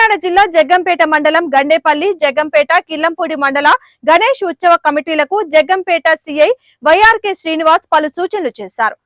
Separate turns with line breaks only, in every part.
కాకినాడ జిల్లా జగ్గంపేట మండలం గండేపల్లి జగ్గంపేట కిల్లంపూడి మండల గణేష్ ఉత్సవ కమిటీలకు జగ్గంపేట సిఐ వైఆర్కే శ్రీనివాస్ పలు సూచనలు చేశారు.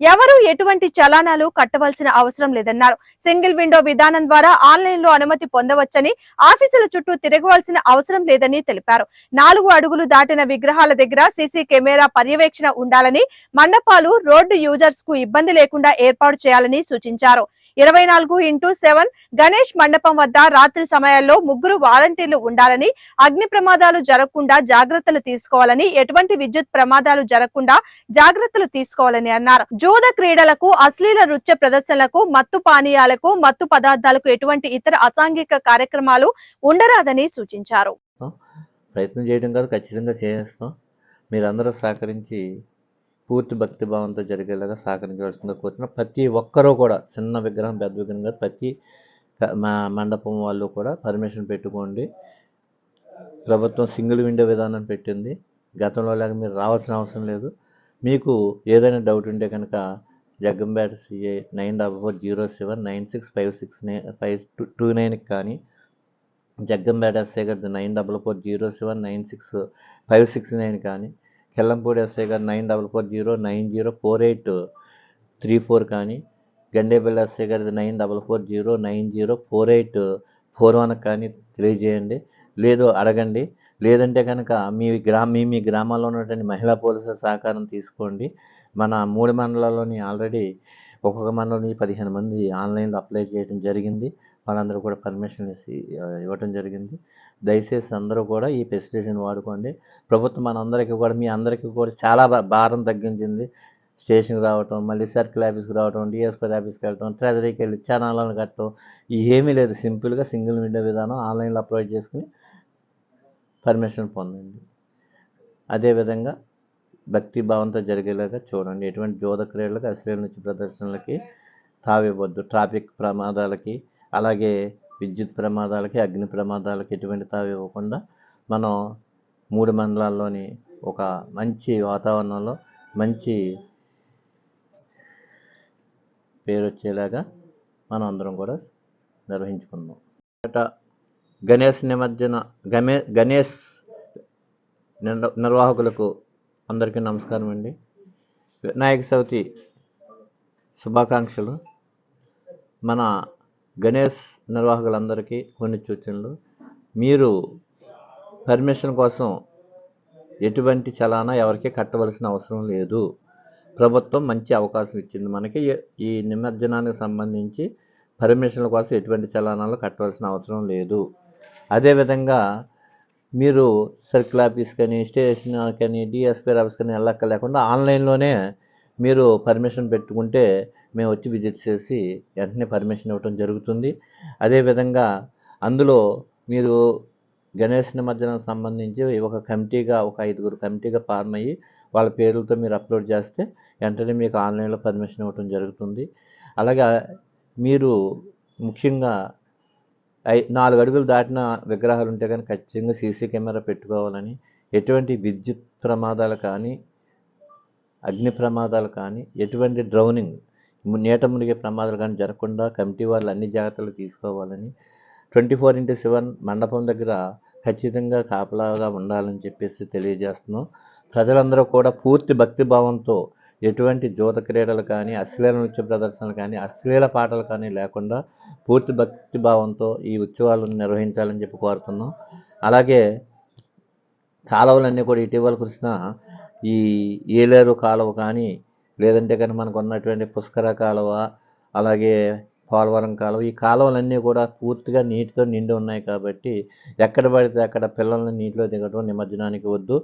ఎవరు ఎటువంటి చలానాలు కట్టవలసిన అవసరం లేదన్నారు. సింగిల్ విండో విధానం ద్వారా ఆన్లైన్లో అనుమతి పొందవచ్చని ఆఫీసుల చుట్టూ తిరగవలసిన అవసరం లేదని తెలిపారు. నాలుగు అడుగులు దాటిన విగ్రహాల దగ్గర సీసీ కెమెరా పర్యవేక్షణ ఉండాలని మండపాలు రోడ్డు యూజర్స్కు ఇబ్బంది లేకుండా ఏర్పాటు చేయాలని సూచించారు. ఇరవై నాలుగు ఇంటూ సెవెన్. గణేష్ మండపం వద్ద రాత్రి సమయాల్లో ముగ్గురు వాలంటీర్లు ఉండాలని అగ్ని ప్రమాదాలు జరగకుండా జాగ్రత్తలు తీసుకోవాలని ఎటువంటి విద్యుత్ ప్రమాదాలు జరగకుండా జాగ్రత్తలు తీసుకోవాలని అన్నారు. జూద క్రీడలకు అశ్లీల నృత్య ప్రదర్శనలకు మత్తు పానీయాలకు మత్తు పదార్థాలకు ఎటువంటి ఇతర అసాంఘిక కార్యక్రమాలు ఉండరాదని సూచించారు.
ప్రయత్నం చేయడం కాదు ఖచ్చితంగా చేస్తాం. మీరందరూ సహకరించి పూర్తి భక్తి భావంతో జరిగేలాగా సహకరించవలసిందిగా కోరుతున్నాం. ప్రతి ఒక్కరూ కూడా చిన్న విగ్రహం పెద్ద విగ్రహం కాదు ప్రతి మా మండపం వాళ్ళు కూడా పర్మిషన్ పెట్టుకోండి. ప్రభుత్వం సింగిల్ విండో విధానం పెట్టింది. గతంలో లేక మీరు రావాల్సిన అవసరం లేదు. మీకు ఏదైనా డౌట్ ఉంటే కనుక Jaggampeta CA nine double four zero seven nine six five six nine five two two నైన్కి కానీ జగ్గంపేట ఎస్ఐ గారి nine double four zero seven nine six five six nine కానీ కెల్లంపూడి ఎస్ఐ గారు nine double four zero nine zero four eight three four కానీ Gandepalli SI గారిది nine double four zero nine zero four eight four one కానీ తెలియజేయండి. లేదు అడగండి. లేదంటే కనుక మీ గ్రామ మీ మీ గ్రామాల్లో ఉన్నటువంటి మహిళా పోలీసుల సహకారం తీసుకోండి. మన మూడు మండలాల్లోని ఆల్రెడీ ఒక్కొక్క మండలం నుంచి పదిహేను మంది ఆన్లైన్లో అప్లై చేయడం జరిగింది. వాళ్ళందరూ కూడా పర్మిషన్ ఇవ్వటం జరిగింది. దయచేసి అందరూ కూడా ఈ ఫెసిలిటీని వాడుకోండి. ప్రభుత్వం మనందరికీ కూడా మీ అందరికీ కూడా చాలా భారం తగ్గించింది. స్టేషన్కి రావటం మళ్ళీ సర్కిల్ ఆఫీస్కి రావటం డిఎస్పీ ఆఫీస్కి వెళ్ళటం ట్రెజరీకి వెళ్ళి ఛానళ్ళను కట్టడం ఏమీ లేదు. సింపుల్గా సింగిల్ విండో విధానం ఆన్లైన్లో అప్లై చేసుకుని పర్మిషన్ పొందండి. అదేవిధంగా భక్తి భావంతో జరిగేలాగా చూడండి. ఎటువంటి జోద క్రియలకు అశ్లీల నుంచి ప్రదర్శనలకి తావివ్వద్దు ట్రాఫిక్ ప్రమాదాలకి అలాగే విద్యుత్ ప్రమాదాలకి అగ్ని ప్రమాదాలకి ఎటువంటి తావివ్వకుండా మనం మూడు మండలాల్లోని ఒక మంచి వాతావరణంలో మంచి పేరు వచ్చేలాగా మనం అందరం కూడా నిర్వహించుకుందాం. మొదట గణేష్ నిమజ్జన గమే గణేష్ నిర్వాహకులకు అందరికీ నమస్కారం అండి. వినాయక చవితి శుభాకాంక్షలు. మన గణేష్ నిర్వాహకులందరికీ కొన్ని సూచనలు మీరు పర్మిషన్ కోసం ఎటువంటి చలానా ఎవరికి కట్టవలసిన అవసరం లేదు. ప్రభుత్వం మంచి అవకాశం ఇచ్చింది. మనకి ఈ- ఈ నిమజ్జనానికి సంబంధించి పర్మిషన్ల కోసం ఎటువంటి చలానాలు కట్టవలసిన అవసరం లేదు. అదేవిధంగా మీరు సర్కిల్ ఆఫీస్ కానీ స్టేషన్ కానీ డిఎస్పీఆర్ ఆఫీస్ కానీ వెళ్ళక్క లేకుండా ఆన్లైన్లోనే మీరు పర్మిషన్ పెట్టుకుంటే మేము వచ్చి విజిట్ చేసి వెంటనే పర్మిషన్ ఇవ్వటం జరుగుతుంది. అదేవిధంగా అందులో మీరు గణేష్ నిమజ్జనం సంబంధించి ఒక కమిటీగా ఒక ఐదుగురు కమిటీగా ఫార్మ్ అయ్యి వాళ్ళ పేర్లతో మీరు అప్లోడ్ చేస్తే వెంటనే మీకు ఆన్లైన్లో పర్మిషన్ ఇవ్వటం జరుగుతుంది. అలాగే మీరు ముఖ్యంగా ఐ నాలుగు అడుగులు దాటిన విగ్రహాలు ఉంటే కానీ ఖచ్చితంగా సీసీ కెమెరా పెట్టుకోవాలని ఎటువంటి విద్యుత్ ప్రమాదాలు కానీ అగ్ని ప్రమాదాలు కానీ ఎటువంటి డ్రౌనింగ్ నీట మునిగే ప్రమాదాలు కానీ జరగకుండా కమిటీ వాళ్ళు అన్ని జాగ్రత్తలు తీసుకోవాలని ట్వంటీ ఫోర్ ఇంటూ సెవెన్ మండపం దగ్గర ఖచ్చితంగా కాపలాగా ఉండాలని చెప్పేసి తెలియజేస్తున్నాం. ప్రజలందరూ కూడా పూర్తి భక్తి భావంతో ఎటువంటి జూత క్రీడలు కానీ అశ్లీల నృత్య ప్రదర్శనలు కానీ అశ్లీల పాటలు కానీ లేకుండా పూర్తి భక్తి భావంతో ఈ ఉత్సవాలను నిర్వహించాలని చెప్పి కోరుతున్నాం. అలాగే కాలువలన్నీ కూడా ఇటీవల కృష్ణ ఈ ఏలేరు కాలువ కానీ లేదంటే కానీ మనకు ఉన్నటువంటి పుష్కర కాలువ అలాగే పోలవరం కాలువ ఈ కాలువలన్నీ కూడా పూర్తిగా నీటితో నిండి ఉన్నాయి కాబట్టి ఎక్కడ పడితే అక్కడ పిల్లల్ని నీటిలో దిగడం నిమజ్జనానికి వద్దు.